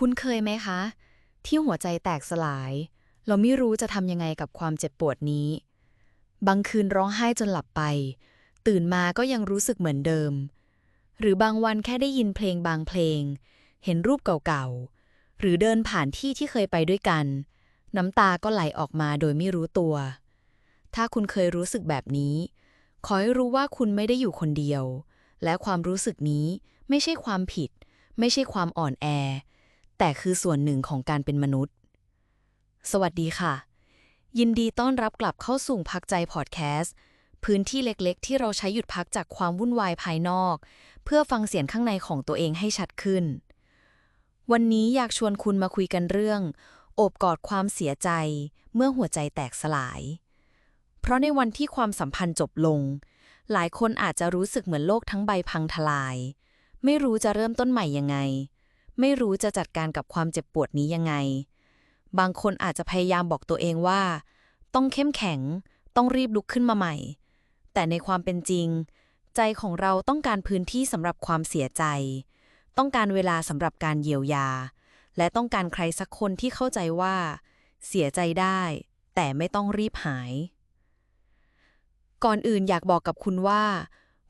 คุณเคยไหมคะ ที่หัวใจแตกสลาย เราไม่รู้จะทำยังไงกับความเจ็บปวดนี้ บางคืนร้องไห้จนหลับไป ตื่นมาก็ยังรู้สึกเหมือนเดิม หรือบางวันแค่ได้ยินเพลงบางเพลง เห็นรูปเก่าๆ หรือเดินผ่านที่ที่เคยไปด้วยกัน น้ำตาก็ไหลออกมาโดยไม่รู้ตัว ถ้าคุณเคยรู้สึกแบบนี้ ขอให้รู้ว่าคุณไม่ได้อยู่คนเดียว และความรู้สึกนี้ไม่ใช่ความผิด ไม่ใช่ความอ่อนแอ แต่คือส่วนหนึ่งของการเป็นมนุษย์ สวัสดีค่ะ ยินดีต้อนรับกลับเข้าสู่พักใจพอดแคสต์ พื้นที่เล็กๆ ที่เราใช้หยุดพักจากความวุ่นวายภายนอก เพื่อฟังเสียงข้างในของตัวเองให้ชัดขึ้น วันนี้อยากชวนคุณมาคุยกันเรื่อง โอบกอดความเสียใจ เมื่อหัวใจแตกสลาย เพราะในวันที่ความสัมพันธ์จบลง หลายคนอาจจะรู้สึกเหมือนโลกทั้งใบพังทลาย ไม่รู้จะเริ่มต้นใหม่ยังไง ไม่รู้จะจัดการกับความเจ็บปวดนี้ยังไง บางคนอาจจะพยายามบอกตัวเองว่า ต้องเข้มแข็ง ต้องรีบลุกขึ้นมาใหม่ แต่ในความเป็นจริง ใจของเราต้องการพื้นที่สำหรับความเสียใจ ต้องการเวลาสำหรับการเยียวยา และต้องการใครสักคนที่เข้าใจว่า เสียใจได้ แต่ไม่ต้องรีบหาย ก่อนอื่นอยากบอกกับคุณว่า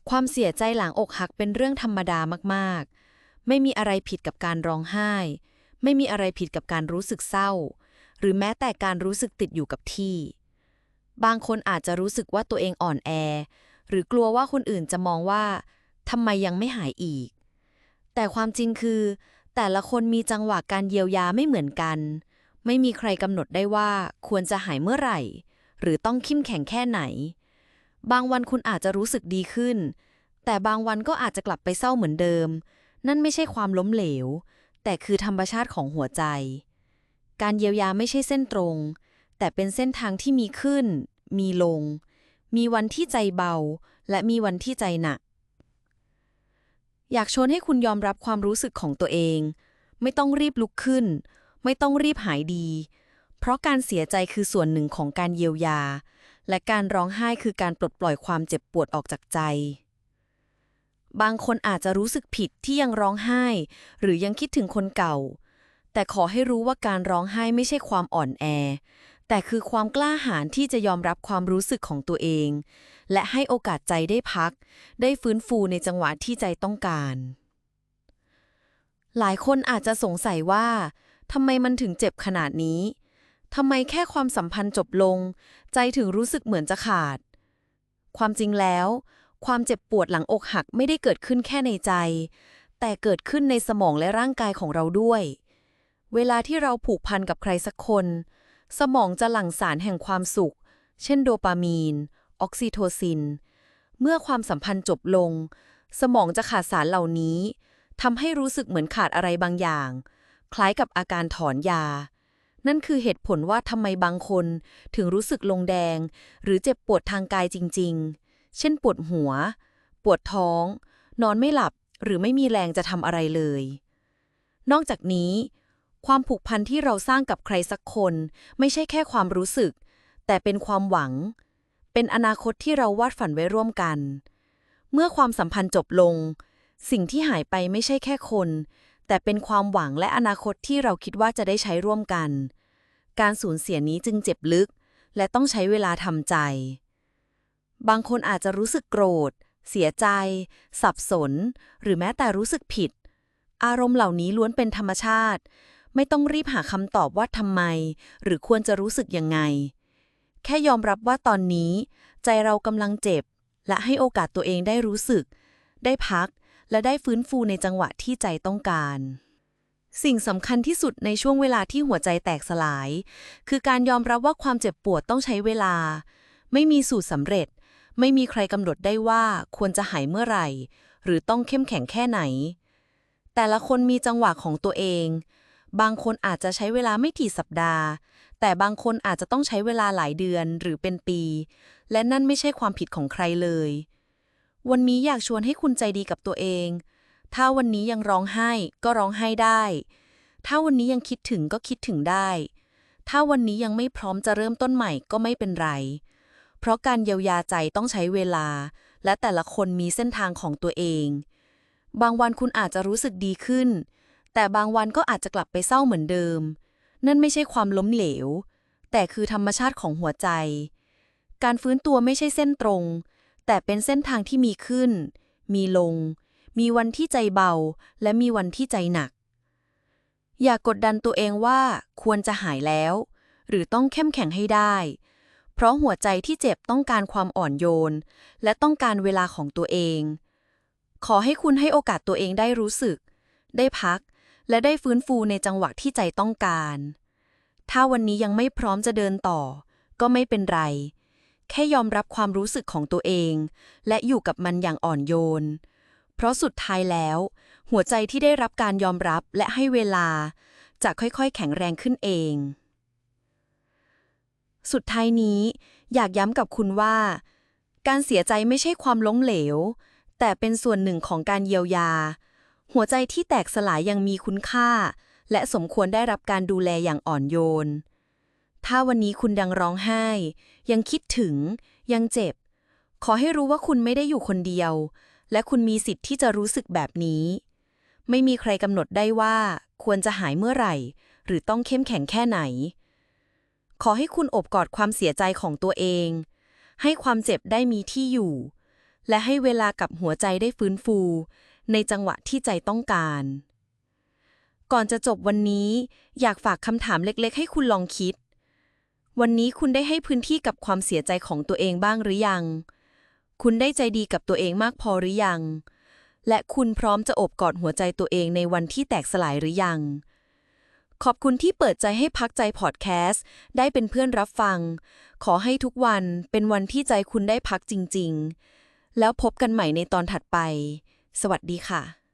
ความเสียใจหลังอกหักเป็นเรื่องธรรมดามาก ๆ ไม่มีอะไรผิดกับการร้องไห้ ไม่มีอะไรผิดกับการรู้สึกเศร้า หรือแม้แต่การรู้สึกติดอยู่กับที่ บางคนอาจจะรู้สึกว่าตัวเองอ่อนแอ หรือกลัวว่าคนอื่นจะมองว่าทำไมยังไม่หายอีก แต่ความจริงคือ แต่ละคนมีจังหวะการเยียวยาไม่เหมือนกัน ไม่มีใครกำหนดได้ว่าควรจะหายเมื่อไหร่ หรือต้องเข้มแข็งแค่ไหน บางวันคุณอาจจะรู้สึกดีขึ้น แต่บางวันก็อาจจะกลับไปเศร้าเหมือนเดิม นั่นไม่ใช่ความล้มเหลว แต่คือธรรมชาติของหัวใจ การเยียวยาไม่ใช่เส้นตรง แต่เป็นเส้นทางที่มีขึ้น มีลง มีวันที่ใจเบา และมีวันที่ใจหนัก อยากชวนให้คุณยอมรับความรู้สึกของตัวเอง ไม่ต้องรีบลุกขึ้น ไม่ต้องรีบหายดี เพราะการเสียใจคือส่วนหนึ่งของการเยียวยา และการร้องไห้คือการปลดปล่อยความเจ็บปวดออกจากใจ บางคนอาจจะรู้สึกผิดที่ยังร้องไห้ หรือยังคิดถึงคนเก่า แต่ขอให้รู้ว่าการร้องไห้ไม่ใช่ความอ่อนแอ แต่คือความกล้าหาญที่จะยอมรับความรู้สึกของตัวเอง และให้โอกาสใจได้พัก ได้ฟื้นฟูในจังหวะที่ใจต้องการ หลายคนอาจจะสงสัยว่าทำไมมันถึงเจ็บขนาดนี้ทำไมแค่ความสัมพันธ์จบลง ใจถึงรู้สึกเหมือนจะขาด ความจริงแล้ว ความเจ็บปวดหลังอกหักไม่ได้เกิดขึ้นแค่ในใจ แต่เกิดขึ้นในสมองและร่างกายของเราด้วย เวลาที่เราผูกพันกับใครสักคน สมองจะหลั่งสารแห่งความสุข เช่นโดปามีน ออกซิโทซิน เมื่อความสัมพันธ์จบลง สมองจะขาดสารเหล่านี้ทำให้รู้สึกเหมือนขาดอะไรบางอย่าง คล้ายกับอาการถอนยา นั่นคือเหตุผลว่าทำไมบางคนถึงรู้สึกลงแดง หรือเจ็บปวดทางกายจริง ๆ เช่นปวดหัว ปวดท้อง นอนไม่หลับ หรือไม่มีแรงจะทำอะไรเลย นอกจากนี้ ความผูกพันที่เราสร้างกับใครสักคน ไม่ใช่แค่ความรู้สึก แต่เป็นความหวัง เป็นอนาคตที่เราวาดฝันไว้ร่วมกัน เมื่อความสัมพันธ์จบลง สิ่งที่หายไปไม่ใช่แค่คน แต่เป็นความหวังและอนาคตที่เราคิดว่าจะได้ใช้ร่วมกัน การสูญเสียนี้จึงเจ็บลึก และต้องใช้เวลาทำใจ บางคนอาจจะรู้สึกโกรธ เสียใจ สับสน หรือแม้แต่รู้สึกผิด อารมณ์เหล่านี้ล้วนเป็นธรรมชาติ ไม่ต้องรีบหาคำตอบว่าทำไม หรือควรจะรู้สึกยังไง แค่ยอมรับว่าตอนนี้ ใจเรากำลังเจ็บ และให้โอกาสตัวเองได้รู้สึก ได้พัก และได้ฟื้นฟูในจังหวะที่ใจต้องการสิ่งสำคัญที่สุดในช่วงเวลาที่หัวใจแตกสลาย คือการยอมรับว่าความเจ็บปวดต้องใช้เวลา ไม่มีสูตรสำเร็จ ไม่มีใครกำหนดได้ว่าควรจะหายเมื่อไหร่ หรือต้องเข้มแข็งแค่ไหน แต่ละคนมีจังหวะของตัวเอง บางคนอาจจะใช้เวลาไม่กี่สัปดาห์ แต่บางคนอาจจะต้องใช้เวลาหลายเดือนหรือเป็นปี และนั่นไม่ใช่ความผิดของใครเลย วันนี้อยากชวนให้คุณใจดีกับตัวเอง ถ้าวันนี้ยังร้องไห้ก็ร้องไห้ได้ ถ้าวันนี้ยังคิดถึงก็คิดถึงได้ ถ้าวันนี้ยังไม่พร้อมจะเริ่มต้นใหม่ก็ไม่เป็นไร เพราะการเยียวยาใจต้องใช้เวลา และแต่ละคนมีเส้นทางของตัวเอง บางวันคุณอาจจะรู้สึกดีขึ้น แต่บางวันก็อาจจะกลับไปเศร้าเหมือนเดิม นั่นไม่ใช่ความล้มเหลว แต่คือธรรมชาติของหัวใจ การฟื้นตัวไม่ใช่เส้นตรง แต่เป็นเส้นทางที่มีขึ้น มีลง มีวันที่ใจเบา และมีวันที่ใจหนัก อย่ากดดันตัวเองว่าควรจะหายแล้ว หรือต้องเข้มแข็งให้ได้ เพราะหัวใจที่เจ็บต้องการความอ่อนโยน และต้องการเวลาของตัวเอง ขอให้คุณให้โอกาสตัวเองได้รู้สึก ได้พัก และได้ฟื้นฟูในจังหวะที่ใจต้องการ ถ้าวันนี้ยังไม่พร้อมจะเดินต่อ ก็ไม่เป็นไร แค่ยอมรับความรู้สึกของตัวเอง และอยู่กับมันอย่างอ่อนโยน เพราะสุดท้ายแล้ว หัวใจที่ได้รับการยอมรับและให้เวลา จะค่อยๆ แข็งแรงขึ้นเอง สุดท้ายนี้อยากย้ำกับคุณว่า การเสียใจไม่ใช่ความล้มเหลว แต่เป็นส่วนหนึ่งของการเยียวยา หัวใจที่แตกสลายยังมีคุณค่า และสมควรได้รับการดูแลอย่างอ่อนโยน ถ้าวันนี้คุณยังร้องไห้ ยังคิดถึง ยังเจ็บ ขอให้รู้ว่าคุณไม่ได้อยู่คนเดียว และคุณมีสิทธิ์ที่จะรู้สึกแบบนี้ ไม่มีใครกำหนดได้ว่าควรจะหายเมื่อไหร่ หรือต้องเข้มแข็งแค่ไหน ขอให้คุณอบกอดความเสียใจของตัวเอง ให้ความเจ็บได้มีที่อยู่ และให้เวลากับหัวใจได้ฟื้นฟู ในจังหวะที่ใจต้องการ ก่อนจะจบวันนี้ อยากฝากคำถามเล็กๆ ให้คุณลองคิด วันนี้คุณได้ให้พื้นที่กับความเสียใจของตัวเองบ้างหรือยัง คุณได้ใจดีกับตัวเองมากพอหรือยัง และคุณพร้อมจะอบกอดหัวใจตัวเองในวันที่แตกสลายหรือยัง ขอบคุณที่เปิดใจให้พักใจพอดแคสต์ ได้เป็นเพื่อนรับฟัง ขอให้ทุกวันเป็นวันที่ใจคุณได้พักจริง ๆ แล้วพบกันใหม่ในตอนถัดไป สวัสดีค่ะ